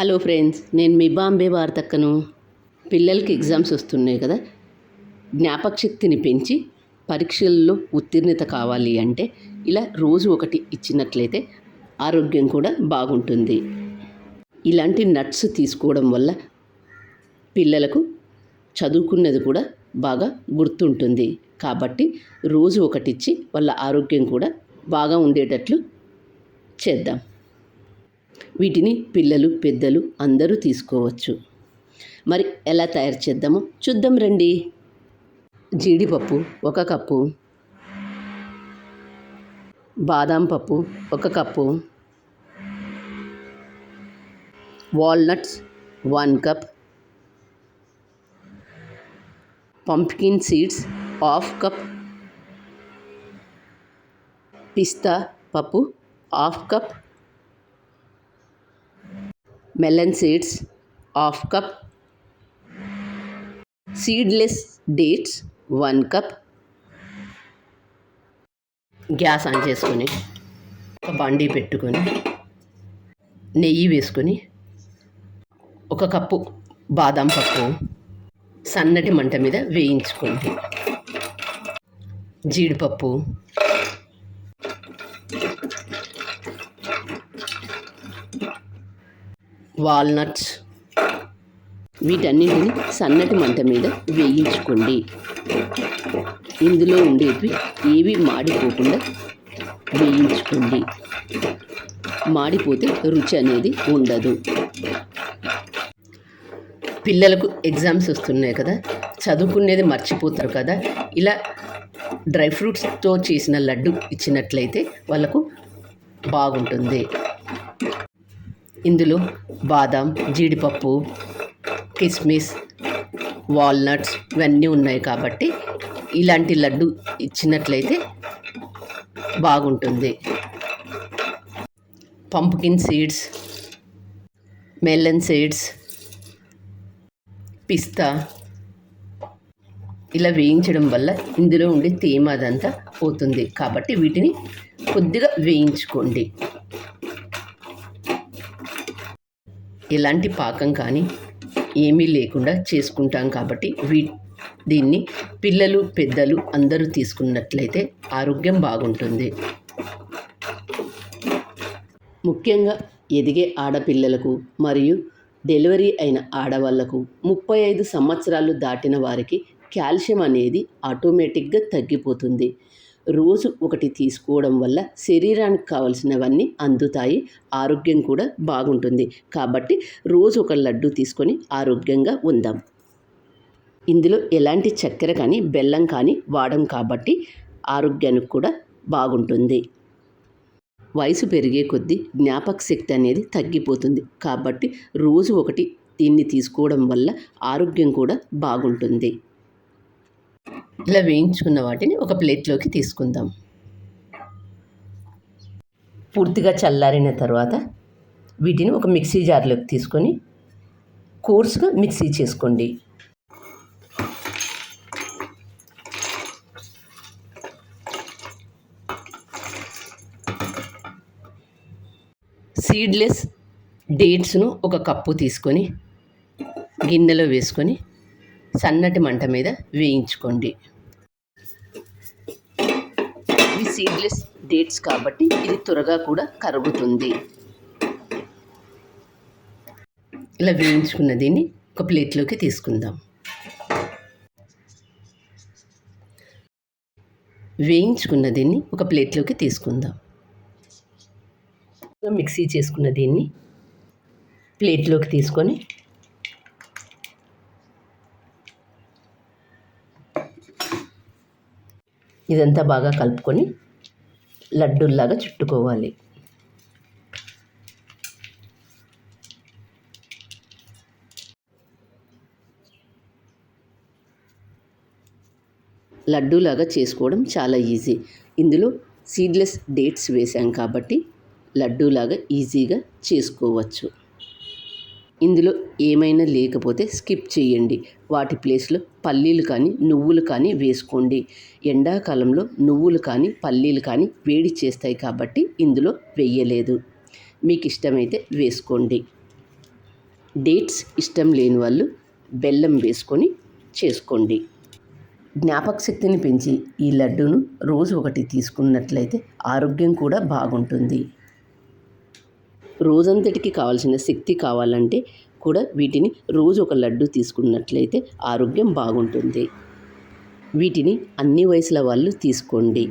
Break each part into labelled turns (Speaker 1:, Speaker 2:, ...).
Speaker 1: Hello friends నేను మీ బాంబే వార్తక్కను. పిల్లలకి exams వస్తున్నాయి కదా. జ్ఞాపక శక్తిని పెంచి పరీక్షల్లో ఉత్తీర్ణత కావాలి అంటే ఇలా రోజు ఒకటి ఇచ్చినట్లయితే ఆరోగ్యం కూడా బాగుంటుంది. ఇలాంటి నట్స్ తీసుకోవడం వల్ల పిల్లలకు చదువుకున్నది కూడా బాగా గుర్తుంటుంది. కాబట్టి రోజు ఒకటిచ్చి వాళ్ళ ఆరోగ్యం కూడా బాగా ఉండేటట్లు చేద్దాం. వీటిని పిల్లలు పెద్దలు అందరూ తీసుకోవచ్చు. మరి ఎలా తయారు చేద్దామో? చూద్దాం రండి. జీడిపప్పు ఒక కప్పు. బాదాం పప్పు ఒక cup. Walnuts one cup. Pumpkin seeds half cup. పిస్తా పప్పు half cup. Melon seeds half cup seedless dates one cup gas on చేసుకొని ఒక బండి పెట్టుకొని నెయ్యి వేసుకొని ఒక కప్పు బాదం పప్పు సన్నటి మంట మీద వేయించుకోండి జీడిపప్పు వాల్నట్స్. వీటన్నింటిని సన్నటి మంట మీద వేయించుకోండి. ఇందులో ఉండేవి ఏవి మాడిపోకుండా వేయించుకోండి. మాడిపోతే రుచి అనేది ఉండదు. పిల్లలకు ఎగ్జామ్స్ వస్తున్నాయి కదా చదువుకునేది మర్చిపోతారు కదా ఇలా డ్రై ఫ్రూట్స్తో చేసిన లడ్డు ఇచ్చినట్లయితే వాళ్ళకు బాగుంటుంది. ఇందులో బాదం జీడిపప్పు కిస్మిస్ వాల్నట్స్ ఇవన్నీ ఉన్నాయి కాబట్టి ఇలాంటి లడ్డు ఇచ్చినట్లయితే బాగుంటుంది. పంప్కిన్ సీడ్స్ మెలన్ సీడ్స్ పిస్తా ఇలా వేయించడం వల్ల ఇందులో ఉండే తేమ అదంతా పోతుంది. కాబట్టి వీటిని కొద్దిగా వేయించుకోండి. ఎలాంటి పాకం కానీ ఏమీ లేకుండా చేసుకుంటాం కాబట్టి వీ దీన్ని పిల్లలు పెద్దలు అందరూ తీసుకున్నట్లయితే ఆరోగ్యం బాగుంటుంది. ముఖ్యంగా ఎదిగే ఆడపిల్లలకు మరియు డెలివరీ అయిన ఆడవాళ్ళకు ముప్పై ఐదు సంవత్సరాలు దాటిన వారికి కాల్షియం అనేది ఆటోమేటిక్గా తగ్గిపోతుంది. రోజు ఒకటి తీసుకోవడం వల్ల శరీరానికి కావలసినవన్నీ అందుతాయి ఆరోగ్యం కూడా బాగుంటుంది. కాబట్టి రోజు ఒక లడ్డు తీసుకొని ఆరోగ్యంగా ఉందాం. ఇందులో ఎలాంటి చక్కెర కానీ బెల్లం కానీ వాడం కాబట్టి ఆరోగ్యానికి కూడా బాగుంటుంది. వయసు పెరిగే కొద్దీ జ్ఞాపక శక్తి అనేది తగ్గిపోతుంది. కాబట్టి రోజు ఒకటి దీన్ని తీసుకోవడం వల్ల ఆరోగ్యం కూడా బాగుంటుంది. ఇలా వేయించుకున్న వాటిని ఒక ప్లేట్లోకి తీసుకుందాం. పూర్తిగా చల్లారిన తర్వాత వీటిని ఒక మిక్సీ జార్లోకి తీసుకొని కోర్సుగా మిక్సీ చేసుకోండి. సీడ్లెస్ డేట్స్ను ఒక కప్పు తీసుకొని గిన్నెలో వేసుకొని సన్నటి మంట మీద వేయించుకోండి. ఇవి సీడ్లెస్ డేట్స్ కాబట్టి ఇది త్వరగా కూడా కరుగుతుంది. ఇలా వేయించుకున్న దీన్ని ఒక ప్లేట్లోకి తీసుకుందాం. వేయించుకున్న దీన్ని ఒక ప్లేట్లోకి తీసుకుందాం. మిక్సీ చేసుకున్న దీన్ని ప్లేట్లోకి తీసుకొని ఇదంతా బాగా కలుపుకొని లడ్డూల్లాగా చుట్టుకోవాలి. లడ్డూలాగా చేసుకోవడం చాలా ఈజీ. ఇందులో సీడ్లెస్ డేట్స్ వేసాం కాబట్టి లడ్డూలాగా ఈజీగా చేసుకోవచ్చు. ఇందులో ఏమైనా లేకపోతే స్కిప్ చేయండి. వాటి ప్లేస్లో పల్లీలు కానీ నువ్వులు కానీ వేసుకోండి. ఎండాకాలంలో నువ్వులు కానీ పల్లీలు కానీ వేడి చేస్తాయి కాబట్టి ఇందులో వెయ్యలేదు మీకు ఇష్టమైతే వేసుకోండి. డేట్స్ ఇష్టం లేని వాళ్ళు బెల్లం వేసుకొని చేసుకోండి. జ్ఞాపక శక్తిని పెంచి ఈ లడ్డూను రోజు ఒకటి తీసుకున్నట్లయితే ఆరోగ్యం కూడా బాగుంటుంది. రోజంతటికి కావాల్సిన శక్తి కావాలంటే కూడా వీటిని రోజు ఒక లడ్డు తీసుకున్నట్లయితే ఆరోగ్యం బాగుంటుంది. వీటిని అన్ని వయసుల వాళ్ళు తీసుకోండి.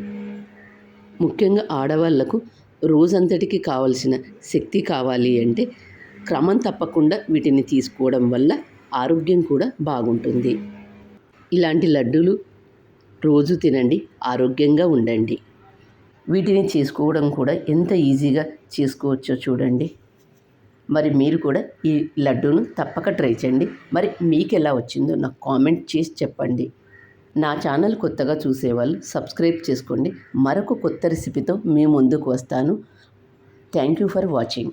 Speaker 1: ముఖ్యంగా ఆడవాళ్ళకు రోజంతటికి కావలసిన శక్తి కావాలి అంటే క్రమం తప్పకుండా వీటిని తీసుకోవడం వల్ల ఆరోగ్యం కూడా బాగుంటుంది. ఇలాంటి లడ్డూలు రోజు తినండి ఆరోగ్యంగా ఉండండి. వీటిని చేసుకోవడం కూడా ఎంత ఈజీగా చేసుకోవచ్చో చూడండి. మరి మీరు కూడా ఈ లడ్డూను తప్పక ట్రై చేయండి. మరి మీకు ఎలా వచ్చిందో నాకు కామెంట్ చేసి చెప్పండి. నా ఛానల్ కొత్తగా చూసేవాళ్ళు సబ్స్క్రైబ్ చేసుకోండి. మరొక కొత్త రెసిపీతో మీ ముందుకు వస్తాను. Thank you for watching.